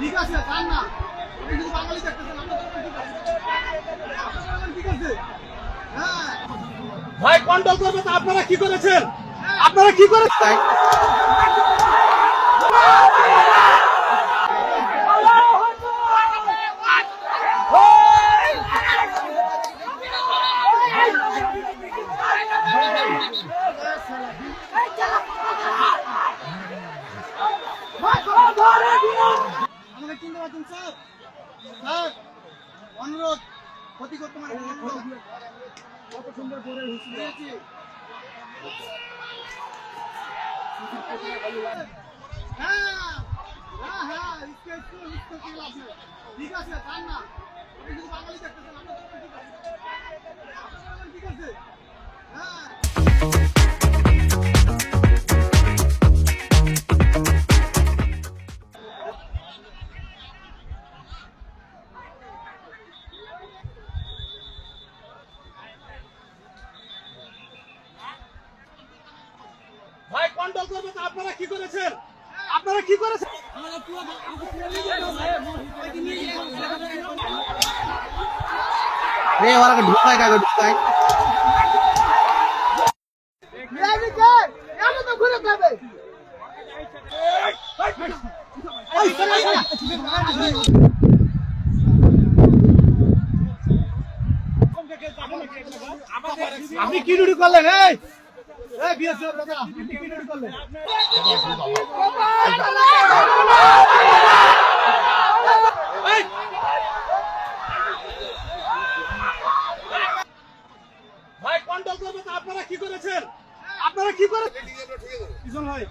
ঠিক আছে না বাঙালি দেখতেছেন আপনাদের ঠিক আছে আপনাদের ঠিক আছে? হ্যাঁ। ভাই কন্ট্রোল করবে তো আপনারা কি করেছেন? আপনারা কি করেছেন? আমাকে স্যার। স্যার অনুরোধ ক্ষতি করতে মানে কত সুন্দর করে হ্যাঁ হ্যাঁ হ্যাঁ ইসকে ইসকে ইসকে কি লাভ ঠিক আছে যান না আপনি বাঙালি দেখতেছেন ঠিক আছে হ্যাঁ কন্ট্রোল করবে তো আপনারা কি করেছেন? আপনারা কি করেছেন? ওরা ঢুকায় কাকে ঢুকায় আপনি কি ডিউটি করলেন এই? বিএসএফ দাদা ভাই কন্ট্রোল করবে আপনারা কি করেছেন? আপনারা কি করেছেন? ভাই।